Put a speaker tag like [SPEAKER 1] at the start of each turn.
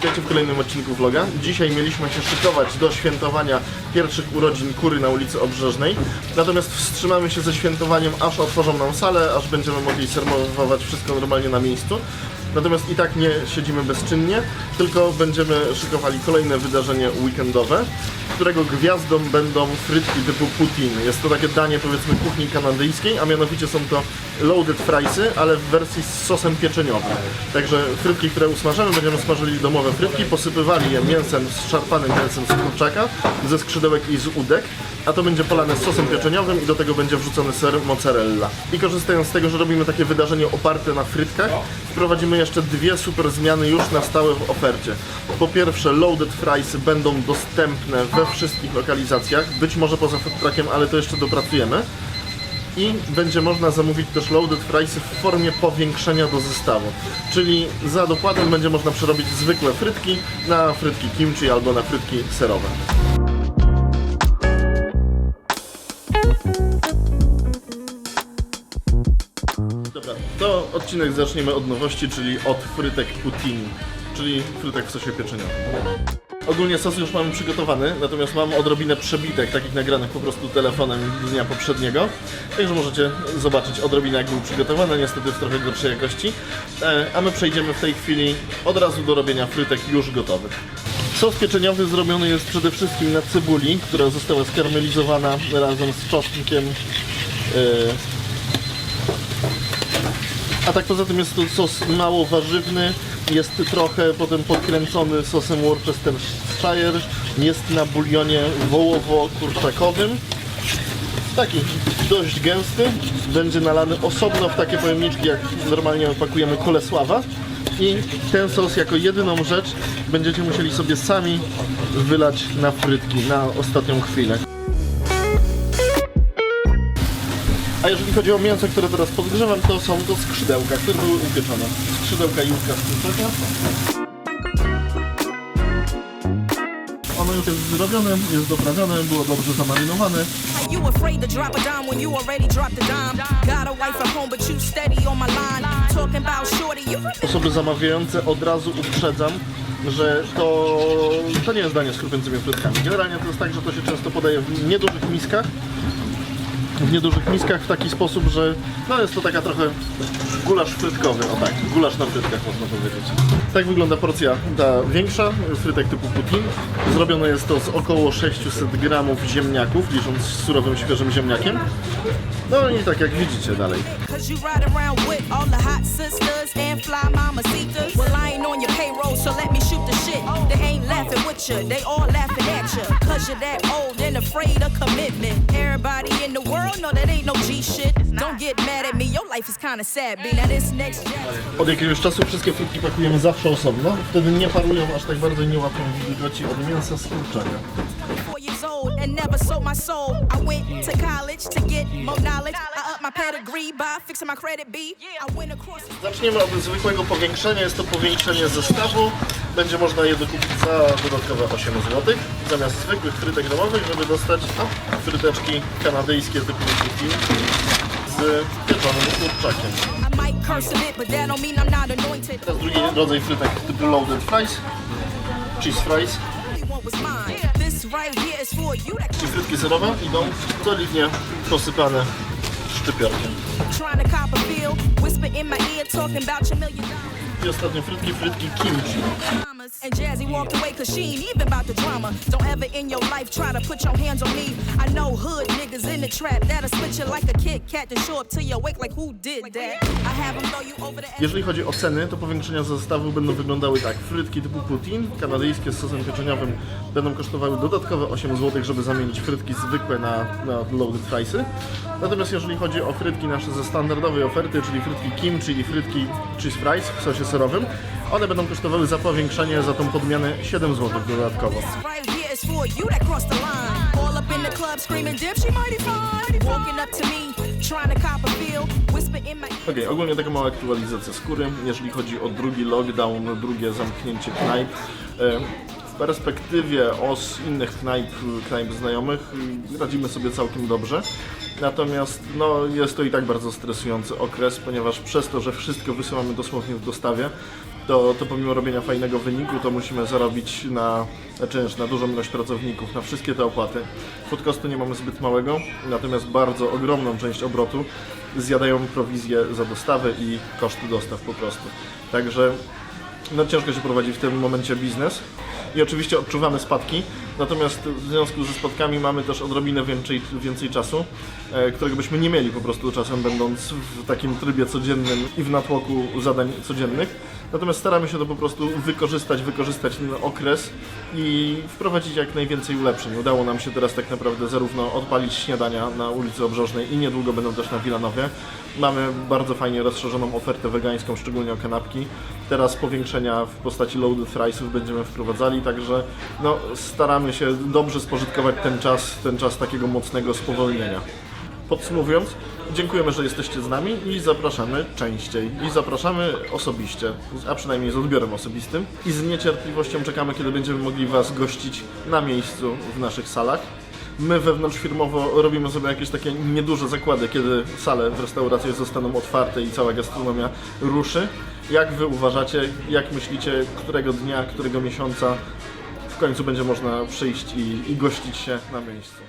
[SPEAKER 1] witajcie w kolejnym odcinku vloga. Dzisiaj mieliśmy się szykować do świętowania pierwszych urodzin kury na ulicy Obrzeżnej. Natomiast wstrzymamy się ze świętowaniem, aż otworzą nam salę, aż będziemy mogli serwować wszystko normalnie na miejscu. Natomiast i tak nie siedzimy bezczynnie, tylko będziemy szykowali kolejne wydarzenie weekendowe, którego gwiazdą będą frytki typu poutine. Jest to takie danie powiedzmy kuchni kanadyjskiej, a mianowicie są to loaded friesy, ale w wersji z sosem pieczeniowym. Także frytki, które usmażymy, będziemy smażyli domowe frytki, posypywali je mięsem, szarpanym mięsem z kurczaka, ze skrzydełek i z udek, a to będzie polane sosem pieczeniowym i do tego będzie wrzucony ser mozzarella. I korzystając z tego, że robimy takie wydarzenie oparte na frytkach, wprowadzimy jeszcze dwie super zmiany już na stałe w ofercie. Po pierwsze, loaded friesy będą dostępne we wszystkich lokalizacjach, być może poza food truckiem, ale to jeszcze dopracujemy. I będzie można zamówić też loaded friesy w formie powiększenia do zestawu. Czyli za dokładem będzie można przerobić zwykłe frytki na frytki kimchi albo na frytki serowe. Odcinek zaczniemy od nowości, czyli od frytek poutine, czyli frytek w sosie pieczeniowym. Ogólnie sos już mamy przygotowany, natomiast mam odrobinę przebitek, takich nagranych po prostu telefonem z dnia poprzedniego. Także możecie zobaczyć odrobinę jak był przygotowany, niestety w trochę gorszej jakości. E, A my przejdziemy w tej chwili od razu do robienia frytek już gotowych. Sos pieczeniowy zrobiony jest przede wszystkim na cebuli, która została skarmelizowana razem z czosnkiem. A tak poza tym jest to sos mało warzywny, jest trochę potem podkręcony sosem Worcestershire, jest na bulionie wołowo-kurczakowym. Taki dość gęsty, będzie nalany osobno w takie pojemniczki jak normalnie pakujemy kolesława. I ten sos jako jedyną rzecz będziecie musieli sobie sami wylać na frytki na ostatnią chwilę. A jeżeli chodzi o mięso, które teraz podgrzewam, to są to skrzydełka, które były upieczone. Skrzydełka Jurka z kurczaka. Ono już jest zrobione, jest doprawione, było dobrze zamarynowane.
[SPEAKER 2] You afraid to drop a dime when you already dropped a dime. Got a wife at home, but you steady on my line. Talking about shorty, you really
[SPEAKER 1] Osoby zamawiające od razu uprzedzam, że to, to nie jest danie z chrupiącymi frytkami. Generalnie to jest tak, że to się często podaje w niedużych miskach. W niedużych miskach w taki sposób, że no jest to taka trochę gulasz frytkowy, o tak, gulasz na frytkach można powiedzieć. Tak wygląda porcja ta większa, frytek typu poutine. Zrobione jest to z około 600 gramów ziemniaków, licząc z surowym, świeżym ziemniakiem. No i tak jak widzicie dalej.
[SPEAKER 2] Cause you're that old afraid of commitment. Everybody in the world know that ain't no G shit. Don't get mad at me, your life is kinda sad, B. Now this next.
[SPEAKER 1] Od jakiegoś czasu wszystkie frytki pakujemy zawsze osobno. Wtedy nie parują aż tak bardzo i nie łapią wilgoci od mięsa z kurczaka.
[SPEAKER 2] Old and never sold my soul. I went to college to get more knowledge. I up my pedigree by fixing my credit B. I went across the
[SPEAKER 1] Zaczniemy od zwykłego powiększenia. Jest to powiększenie zestawu. Będzie można je dokupić za dodatkowe 8 zł. Zamiast zwykłych frytek domowych, żeby dostać no, fryteczki kanadyjskie typu poutine z pieczonym kurczakiem.
[SPEAKER 2] I might curse a bit, but that don't mean I'm not anointed.
[SPEAKER 1] Teraz drugi rodzaj frytek typu loaded fries, cheese fries.
[SPEAKER 2] Was mine.
[SPEAKER 1] Czyli frytki serowe idą solidnie posypane szczypiorkiem. I ostatnie frytki, frytki kimchi.
[SPEAKER 2] And Jazzy walked away cause she ain't even about the drama. Don't ever in your life try to put your hands on me. I know hood niggas in the trap that'll split you like a Kit Kat to show up to your wake like who did that? I have them throw you over the
[SPEAKER 1] Jeżeli chodzi o ceny, to powiększenia zestawu będą wyglądały tak. Frytki typu poutine, kanadyjskie z sosem pieczeniowym, będą kosztowały dodatkowe 8 zł, żeby zamienić frytki zwykłe na, na loaded friesy. Natomiast jeżeli chodzi o frytki nasze ze standardowej oferty, czyli frytki kimchi i frytki cheese fries w sosie serowym, one będą kosztowały za powiększenie, za tą podmianę 7 zł dodatkowo. Okej, ogólnie taka mała aktualizacja skóry, jeżeli chodzi o drugi lockdown, drugie zamknięcie knajp. W perspektywie os innych knajp, knajp znajomych y, radzimy sobie całkiem dobrze. Natomiast no, jest to i tak bardzo stresujący okres, ponieważ przez to, że wszystko wysyłamy dosłownie w dostawie, to, to pomimo robienia fajnego wyniku, to musimy zarobić na czynsz, na dużą ilość pracowników, na wszystkie te opłaty. Food costu nie mamy zbyt małego, natomiast bardzo ogromną część obrotu zjadają prowizje za dostawy i koszty dostaw po prostu. Także no ciężko się prowadzi w tym momencie biznes i oczywiście odczuwamy spadki, natomiast w związku ze spadkami mamy też odrobinę więcej, więcej czasu, e, którego byśmy nie mieli po prostu czasem będąc w takim trybie codziennym i w natłoku zadań codziennych. Natomiast staramy się to po prostu wykorzystać, wykorzystać ten okres i wprowadzić jak najwięcej ulepszeń. Udało nam się teraz tak naprawdę zarówno odpalić śniadania na ulicy Obrzeżnej i niedługo będą też na Wilanowie. Mamy bardzo fajnie rozszerzoną ofertę wegańską, szczególnie o kanapki. Teraz powiększenia w postaci loaded friesów będziemy wprowadzali, także no, się dobrze spożytkować ten czas, ten czas takiego mocnego spowolnienia. Podsumowując, dziękujemy, że jesteście z nami i zapraszamy częściej. I zapraszamy osobiście, a przynajmniej z odbiorem osobistym. I z niecierpliwością czekamy, kiedy będziemy mogli Was gościć na miejscu w naszych salach. My wewnątrzfirmowo robimy sobie jakieś takie nieduże zakłady, kiedy sale w restauracjach zostaną otwarte i cała gastronomia ruszy. Jak Wy uważacie, jak myślicie, którego dnia, którego miesiąca w końcu będzie można przyjść i, i gościć się na miejscu?